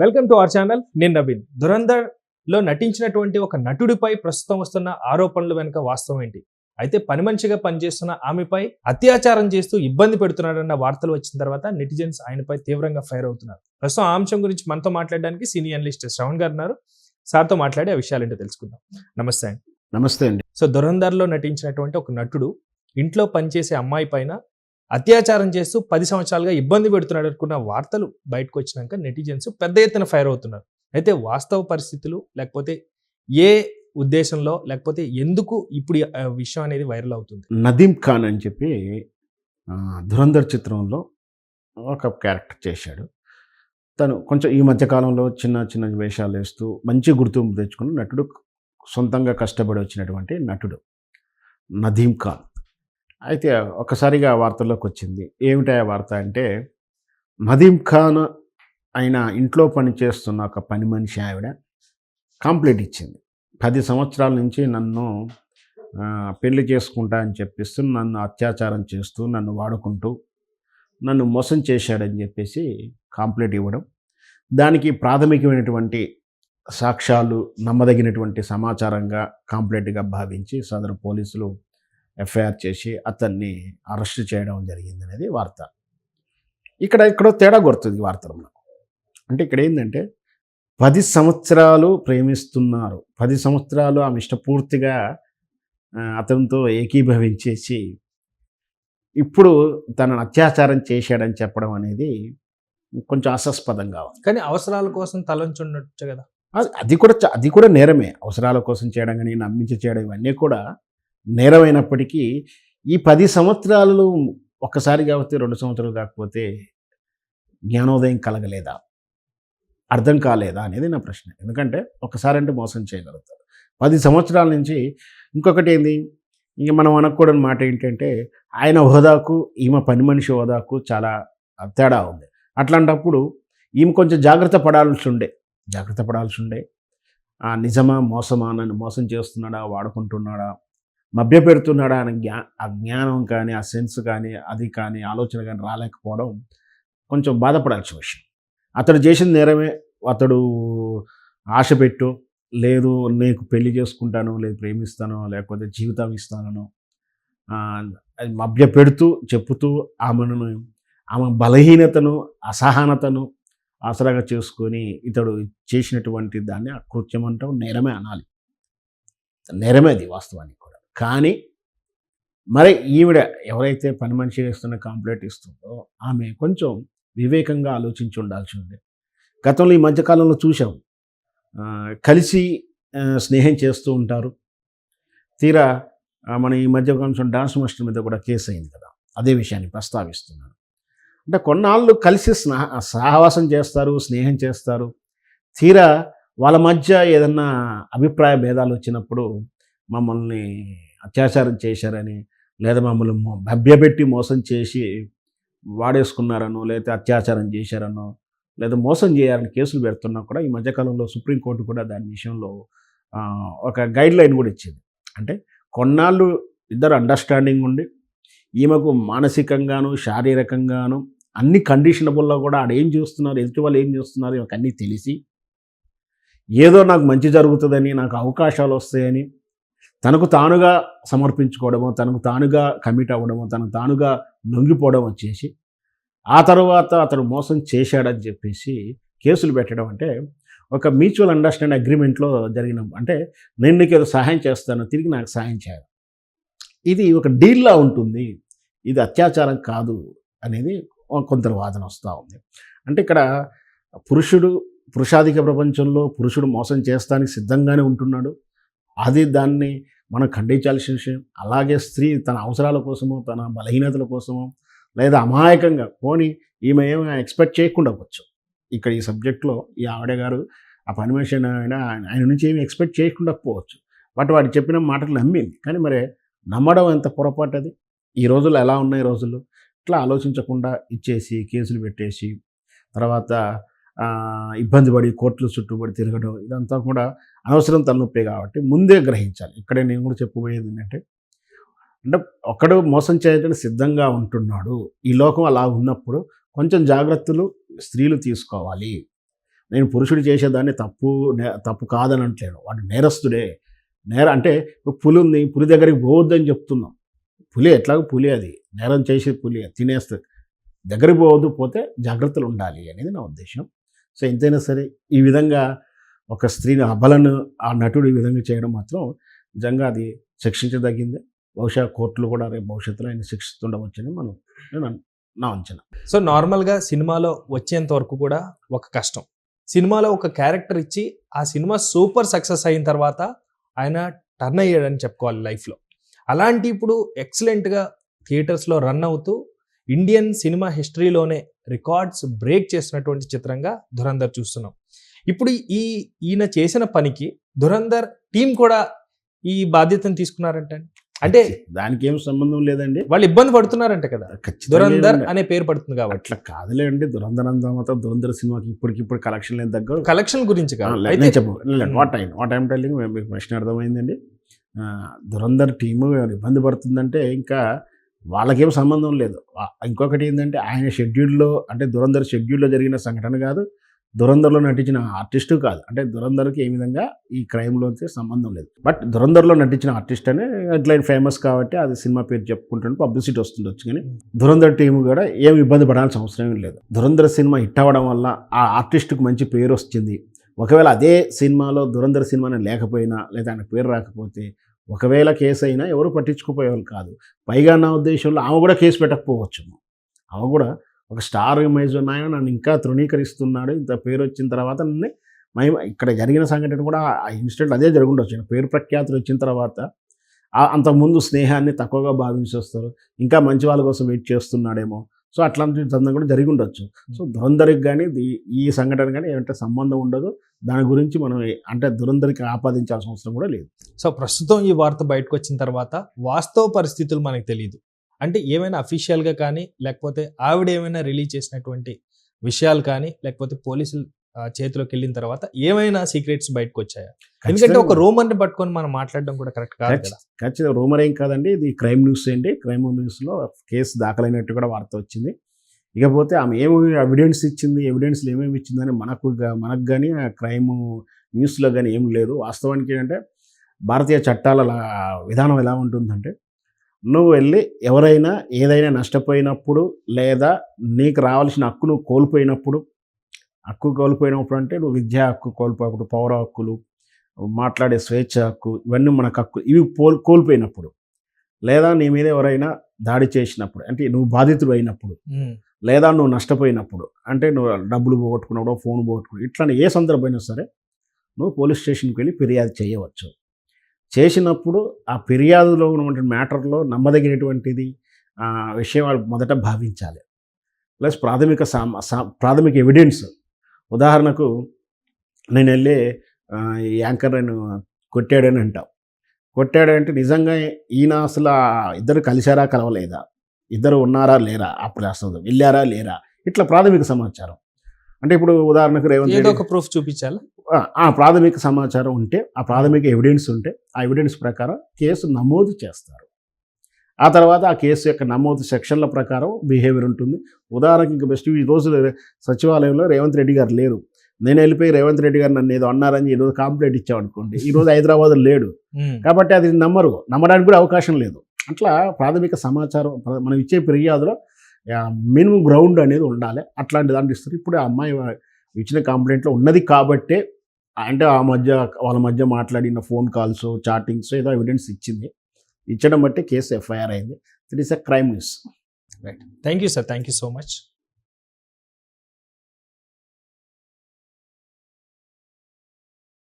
Welcome to our channel నేను నవీన్. దురంధర్లో నటించినటువంటి ఒక నటుడిపై ప్రస్తుతం వస్తున్న ఆరోపణలు వెనుక వాస్తవం ఏంటి? అయితే పని మనిషిగా పనిచేస్తున్న ఆమెపై అత్యాచారం చేస్తూ ఇబ్బంది పెడుతున్నాడన్న వార్తలు వచ్చిన తర్వాత నెటిజన్స్ ఆయనపై తీవ్రంగా ఫైర్ అవుతున్నారు. ప్రస్తుతం ఆ అంశం గురించి మనతో మాట్లాడడానికి సీనియర్ అనలిస్ట్ శ్రవణ్ గారు ఉన్నారు. సార్తో మాట్లాడి ఆ విషయాలేంటో తెలుసుకుందాం. నమస్తే అండి. నమస్తే అండి. సో దురంధర్లో నటించినటువంటి ఒక నటుడు ఇంట్లో పనిచేసే అమ్మాయి పైన అత్యాచారం చేస్తూ పది సంవత్సరాలుగా ఇబ్బంది పెడుతున్నాడు అనుకున్న వార్తలు బయటకు వచ్చినాక నెటిజన్స్ పెద్ద ఎత్తున ఫైర్ అవుతున్నారు. అయితే వాస్తవ పరిస్థితులు లేకపోతే ఏ ఉద్దేశంలో లేకపోతే ఎందుకు ఇప్పుడు విషయం అనేది వైరల్ అవుతుంది? నదీం ఖాన్ అని చెప్పి ధురంధర్ చిత్రంలో ఒక క్యారెక్టర్ చేశాడు. తను కొంచెం ఈ మధ్యకాలంలో చిన్న చిన్న వేషాలు వేస్తూ మంచి గుర్తింపు తెచ్చుకున్న నటుడు సొంతంగా కష్టపడి వచ్చినటువంటి నటుడు నదీం ఖాన్. అయితే ఒక్కసారిగా వార్తల్లోకి వచ్చింది. ఏమిటా వార్త అంటే నదీం ఖాన్ ఆయన ఇంట్లో పని చేస్తున్న ఒక పని మనిషి ఆవిడ కంప్లీట్ ఇచ్చింది. పది సంవత్సరాల నుంచి నన్ను పెళ్ళి చేసుకుంటా అని చెప్పిస్తూ నన్ను అత్యాచారం చేస్తూ నన్ను వాడుకుంటూ నన్ను మోసం చేశాడని చెప్పేసి కంప్లైంట్ ఇవ్వడం. దానికి ప్రాథమికమైనటువంటి సాక్ష్యాలు నమ్మదగినటువంటి సమాచారంగా కంప్లైంట్గా భావించి సదరు పోలీసులు ఎఫ్ఐఆర్ చేసి అతన్ని అరెస్ట్ చేయడం జరిగింది అనేది వార్త. ఇక్కడ ఎక్కడో తేడా కొడుతుంది వార్తలో మనకు. అంటే ఇక్కడ ఏంటంటే పది సంవత్సరాలు ప్రేమిస్తున్నారు. పది సంవత్సరాలు ఆమె ఇష్టపూర్తిగా అతనితో ఏకీభవించేసి ఇప్పుడు తనను అత్యాచారం చేశాడని చెప్పడం అనేది కొంచెం అసస్పదంగా ఉంది కానీ అవసరాల కోసం తలంచుండొచ్చు కదా. అది- కూడా అది కూడా నేరమే. అవసరాల కోసం చేయడం కానీ నమ్మించి చేయడం ఇవన్నీ కూడా నేరమైనప్పటికీ ఈ పది సంవత్సరాలు ఒక్కసారి కాకపోతే రెండు సంవత్సరాలు కాకపోతే జ్ఞానోదయం కలగలేదా? అర్థం కాలేదా అనేది నా ప్రశ్న. ఎందుకంటే ఒకసారి అంటే మోసం చేయగలుగుతారు. పది సంవత్సరాల నుంచి ఇంకొకటి ఏంది? ఇంక మనం అనకూడని మాట ఏంటంటే ఆయన హోదాకు ఈమె పని మనిషి హోదాకు చాలా తేడా ఉంది. అట్లాంటప్పుడు ఈమె కొంచెం జాగ్రత్త పడాల్సి ఉండే. జాగ్రత్త పడాల్సి ఉండే. నిజమా మోసమా నన్ను మోసం చేస్తున్నాడా వాడుకుంటున్నాడా మభ్యపెడుతున్నాడా అనే జ్ఞా ఆ జ్ఞానం కానీ ఆ సెన్స్ కానీ అది కానీ ఆలోచన కానీ రాలేకపోవడం కొంచెం బాధపడాల్సిన విషయం. అతడు చేసిన నేరమే అతడు ఆశ పెట్టు లేదు నీకు పెళ్ళి చేసుకుంటాను లేదు ప్రేమిస్తాను లేకపోతే జీవితం ఇస్తానను అది మభ్య పెడుతూ చెప్పుతూ ఆమెను ఆమె బలహీనతను అసహనతను ఆసరాగా చేసుకొని ఇతడు చేసినటువంటి దాన్ని అకృత్యం అంటాం నేరమే అనాలి. నేరమే అది వాస్తవానికి. కానీ మరి ఈవిడ ఎవరైతే పని మనిషి వేస్తున్న కంప్లైంట్ ఇస్తుందో ఆమె కొంచెం వివేకంగా ఆలోచించి ఉండాల్సి ఉంది. గతంలో ఈ మధ్యకాలంలో చూసాం కలిసి స్నేహం చేస్తూ ఉంటారు. తీరా మన ఈ మధ్య కొంచెం డాన్స్ మాస్టర్ మీద కూడా కేసు అయింది కదా. అదే విషయాన్ని ప్రస్తావిస్తున్నాను. అంటే కొన్నాళ్ళు కలిసి స్నా సహవాసం చేస్తారు స్నేహం చేస్తారు. తీరా వాళ్ళ మధ్య ఏదన్నా అభిప్రాయ భేదాలు వచ్చినప్పుడు మమ్మల్ని అత్యాచారం చేశారని లేదా మమ్మల్ని భవ్యపెట్టి మోసం చేసి వాడేసుకున్నారనో లేదా అత్యాచారం చేశారనో లేదా మోసం చేయాలని కేసులు పెడుతున్నా కూడా ఈ మధ్యకాలంలో సుప్రీంకోర్టు కూడా దాని విషయంలో ఒక గైడ్ లైన్ కూడా ఇచ్చింది. అంటే కొన్నాళ్ళు ఇద్దరు అండర్స్టాండింగ్ ఉండి ఈమెకు మానసికంగాను శారీరకంగాను అన్ని కండిషనబుల్లో కూడా ఆడ ఏం చేస్తున్నారు ఎదుటి వాళ్ళు ఏం చేస్తున్నారు ఇవన్నీ అన్నీ తెలిసి ఏదో నాకు మంచి జరుగుతుందని నాకు అవకాశాలు వస్తాయని తనకు తానుగా సమర్పించుకోవడము తనకు తానుగా కమిట్ అవ్వడము తనకు తానుగా లొంగిపోవడం వచ్చేసి ఆ తర్వాత అతను మోసం చేశాడని చెప్పేసి కేసులు పెట్టడం అంటే ఒక మ్యూచువల్ అండర్స్టాండ్ అగ్రిమెంట్లో జరిగిన అంటే నేను నీకు ఏదో సహాయం చేస్తాను తిరిగి నాకు సహాయం చేయాలి ఇది ఒక డీల్లా ఉంటుంది. ఇది అత్యాచారం కాదు అనేది కొందరు వాదన వస్తూ ఉంది. అంటే ఇక్కడ పురుషుడు పురుషాధిక ప్రపంచంలో పురుషుడు మోసం చేస్తానికి సిద్ధంగానే ఉంటున్నాడు. అది దాన్ని మనం ఖండించాల్సిన విషయం. అలాగే స్త్రీ తన అవసరాల కోసమో తన బలహీనతల కోసమో లేదా అమాయకంగా పోని ఈమె ఏమో ఎక్స్పెక్ట్ చేయకుండా పోవచ్చు. ఇక్కడ ఈ సబ్జెక్ట్లో ఈ ఆవిడ గారు ఆ పని మనిషి ఆయన ఆయన నుంచి ఏమి ఎక్స్పెక్ట్ చేయకుండా పోవచ్చు. బట్ వాడు చెప్పిన మాటలు నమ్మింది. కానీ మరి నమ్మడం ఎంత పొరపాటు అది? ఈ రోజుల్లో ఎలా ఉన్నాయి రోజుల్లో ఇట్లా ఆలోచించకుండా ఇచ్చేసి కేసులు పెట్టేసి తర్వాత ఇబ్బంది పడి కోర్టులు చుట్టుబడి తిరగడం ఇదంతా కూడా అనవసరం తలనొప్పి కాబట్టి ముందే గ్రహించాలి. ఇక్కడే నేను కూడా చెప్పబోయేది ఏంటంటే అంటే ఒకడు మోసం చేయడానికి సిద్ధంగా ఉంటున్నాడు ఈ లోకం అలా ఉన్నప్పుడు కొంచెం జాగ్రత్తలు స్త్రీలు తీసుకోవాలి. నేను పురుషుడు చేసేదాన్ని తప్పు నే- తప్పు కాదని అంటలేను వాడు నేరస్తుడే. నేర అంటే పులి ఉంది పులి దగ్గరికి పోవద్దని చెప్తున్నాం. పులి ఎట్లాగో పులి అది. నేరం చేసే పులి తినేస్తుంది దగ్గరికి పోవద్దు పోతే జాగ్రత్తలు ఉండాలి అనేది నా ఉద్దేశం. సో ఎంతైనా సరే ఈ విధంగా ఒక స్త్రీని అబలను ఆ నటుడు ఈ విధంగా చేయడం మాత్రం నిజంగా అది శిక్షించదగిందే. బహుశా కోర్టులు కూడా రేపు భవిష్యత్తులో ఆయన శిక్షిస్తుండవచ్చని మనం నేను నా అంచనా. సో నార్మల్గా సినిమాలో వచ్చేంత వరకు కూడా ఒక కష్టం. సినిమాలో ఒక క్యారెక్టర్ ఇచ్చి ఆ సినిమా సూపర్ సక్సెస్ అయిన తర్వాత ఆయన టర్న్ అయ్యాడని చెప్పుకోవాలి లైఫ్లో. అలాంటి ఇప్పుడు ఎక్సలెంట్గా థియేటర్స్లో రన్ అవుతూ ఇండియన్ సినిమా హిస్టరీలోనే రికార్డ్స్ బ్రేక్ చేసినటువంటి చిత్రంగా ధురంధర్ చూస్తున్నాం. ఇప్పుడు ఈ ఈయన చేసిన పనికి ధురంధర్ టీం కూడా ఈ బాధ్యతను తీసుకున్నారంట అంటే దానికి ఏం సంబంధం లేదండి. వాళ్ళు ఇబ్బంది పడుతున్నారంట కదా. ఏముంది. అనే పేరు పడుతుంది కాబట్టి. అట్లా కాదులే అండి. దురంధరంతా మాత్రం దురంధర సినిమాకి ఇప్పటికిప్పుడు కలెక్షన్ లేని దగ్గర కలెక్షన్ గురించి కాదు. చెప్పు. What time what time telling మీకు ప్రశ్న అర్థమైందండి. దురంధర్ టీము ఇబ్బంది పడుతుందంటే ఇంకా వాళ్ళకేం సంబంధం లేదు. ఇంకొకటి ఏంటంటే ఆయన షెడ్యూల్లో అంటే దురంధర్ షెడ్యూల్లో జరిగిన సంఘటన కాదు. దురంధర్లో నటించిన ఆర్టిస్టు కాదు. అంటే దురంధర్కి ఏ విధంగా ఈ క్రైమ్లో సంబంధం లేదు. బట్ దురంధర్లో నటించిన ఆర్టిస్ట్ అనే హెడ్లైన్ ఫేమస్ కాబట్టి అది సినిమా పేరు చెప్పుకుంటుంటే పబ్లిసిటీ వస్తుండొచ్చు కానీ దురంధర్ టీం కూడా ఏం ఇబ్బంది పడాల్సిన అవసరం లేదు. దురంధర్ సినిమా హిట్ అవ్వడం వల్ల ఆ ఆర్టిస్ట్కి మంచి పేరు వచ్చింది ఒకవేళ అదే సినిమాలో దురంధర్ సినిమాని లేకపోయినా లేదా ఆయన పేరు రాకపోతే ఒకవేళ కేసు అయినా ఎవరు పట్టించుకుపోయేవాళ్ళు కాదు. పైగా నా ఉద్దేశంలో ఆమె కూడా కేసు పెట్టకపోవచ్చు. ఆమె కూడా ఒక స్టార్ ఇమేజ్ ఉన్నాయని ఆయన నన్ను ఇంకా తృణీకరిస్తున్నాడు ఇంత పేరు వచ్చిన తర్వాత నన్ను మేము ఇక్కడ జరిగిన సంఘటన కూడా ఆ ఇన్సిడెంట్ అదే జరుగుండొచ్చు. పేరు ప్రఖ్యాతులు వచ్చిన తర్వాత అంతకుముందు స్నేహాన్ని తక్కువగా భావించి వస్తారు ఇంకా మంచి వాళ్ళ కోసం వెయిట్ చేస్తున్నాడేమో. సో అట్లాంటి సందర్భం కూడా జరిగి ఉండొచ్చు. సో దురంధరికి కానీ ఈ- సంఘటన కానీ ఏమంటే సంబంధం ఉండదు. దాని గురించి మనం అంటే దురంధరికి ఆపాదించాల్సిన అవసరం కూడా లేదు. సో ప్రస్తుతం ఈ వార్త బయటకు వచ్చిన తర్వాత వాస్తవ పరిస్థితులు మనకు తెలియదు అంటే ఏమైనా అఫీషియల్గా కానీ లేకపోతే ఆవిడ ఏమైనా రిలీజ్ చేసినటువంటి విషయాలు కానీ లేకపోతే పోలీసులు చేతిలోకి వెళ్ళిన తర్వాత ఏమైనా సీక్రెట్స్ బయటకు వచ్చాయా ఎందుకంటే ఒక రూమర్ని పట్టుకొని మనం మాట్లాడడం కూడా కరెక్ట్ కాదు కదా. ఖచ్చితంగా రూమర్ ఏం కాదండి. ఇది క్రైమ్ న్యూస్ అండి. క్రైమ్ న్యూస్లో కేసు దాఖలైనట్టు కూడా వార్త వచ్చింది. ఇకపోతే ఆమె ఏమి ఎవిడెన్స్ ఇచ్చింది ఎవిడెన్స్లు ఏమేమి ఇచ్చిందని మనకు మనకు కానీ ఆ క్రైమ్ న్యూస్లో కానీ ఏం లేదు. వాస్తవానికి ఏంటంటే భారతీయ చట్టాల విధానం ఎలా ఉంటుందంటే నువ్వు వెళ్ళి ఎవరైనా ఏదైనా నష్టపోయినప్పుడు లేదా నీకు రావాల్సిన హక్కు నువ్వు కోల్పోయినప్పుడు హక్కు కోల్పోయినప్పుడు అంటే నువ్వు విద్యా హక్కు కోల్పోయినప్పుడు పౌర హక్కులు మాట్లాడే స్వేచ్ఛ హక్కు ఇవన్నీ మనకు హక్కు ఇవి పోల్ కోల్పోయినప్పుడు లేదా నీ మీద ఎవరైనా దాడి చేసినప్పుడు అంటే నువ్వు బాధితుడు అయినప్పుడు లేదా నువ్వు నష్టపోయినప్పుడు అంటే నువ్వు డబ్బులు పోగొట్టుకున్నప్పుడు ఫోన్ పోగొట్టుకున్నావు ఇట్లాంటి ఏ సందర్భమైనా సరే నువ్వు పోలీస్ స్టేషన్కి వెళ్ళి ఫిర్యాదు చేయవచ్చు. చేసినప్పుడు ఆ ఫిర్యాదులో ఉన్నటువంటి మ్యాటర్లో నమ్మదగినటువంటిది విషయం వాళ్ళు మొదట భావించాలి. ప్లస్ ప్రాథమిక ప్రాథమిక ఎవిడెన్స్ ఉదాహరణకు నేను వెళ్ళి యాంకర్ నేను కొట్టాడని అంటాం. కొట్టాడంటే నిజంగా ఈయన అసలు ఇద్దరు కలిశారా కలవలేదా? ఇద్దరు ఉన్నారా లేరా? అప్పుడు అసలు వెళ్ళారా లేరా? ఇట్లా ప్రాథమిక సమాచారం. అంటే ఇప్పుడు ఉదాహరణకు రేవంత్ రెడ్డి ఒక ప్రూఫ్ చూపించాలా? ఆ ప్రాథమిక సమాచారం ఉంటే ఆ ప్రాథమిక ఎవిడెన్స్ ఉంటే ఆ ఎవిడెన్స్ ప్రకారం కేసు నమోదు చేస్తారు. ఆ తర్వాత ఆ కేసు యొక్క నమోదు సెక్షన్ల ప్రకారం బిహేవియర్ ఉంటుంది. ఉదాహరణకి ఇంకా బెస్ట్ ఈ రోజు సచివాలయంలో రేవంత్ రెడ్డి గారు లేరు. నేను వెళ్ళిపోయి రేవంత్ రెడ్డి గారు నన్ను ఏదో అన్నారని ఈరోజు కంప్లైంట్ ఇచ్చామనుకోండి ఈరోజు హైదరాబాద్ లేడు. కాబట్టి అది నమ్మరు. నమ్మడానికి కూడా అవకాశం లేదు. అట్లా ప్రాథమిక సమాచారం మనం ఇచ్చే ఫిర్యాదులో మినిమం గ్రౌండ్ అనేది ఉండాలి. అట్లాంటి దాంట్లో ఇస్తారు. ఇప్పుడు ఆ అమ్మాయి ఇచ్చిన కంప్లైంట్లో ఉన్నది కాబట్టే అంటే ఆ మధ్య వాళ్ళ మధ్య మాట్లాడిన ఫోన్ కాల్స్ చాటింగ్స్ ఏదో ఎవిడెన్స్ ఇచ్చింది. ఇచ్చడం బట్టి కేసు ఎఫ్ఐఆర్ అయింది. It is a crime news thank you sir thank you so much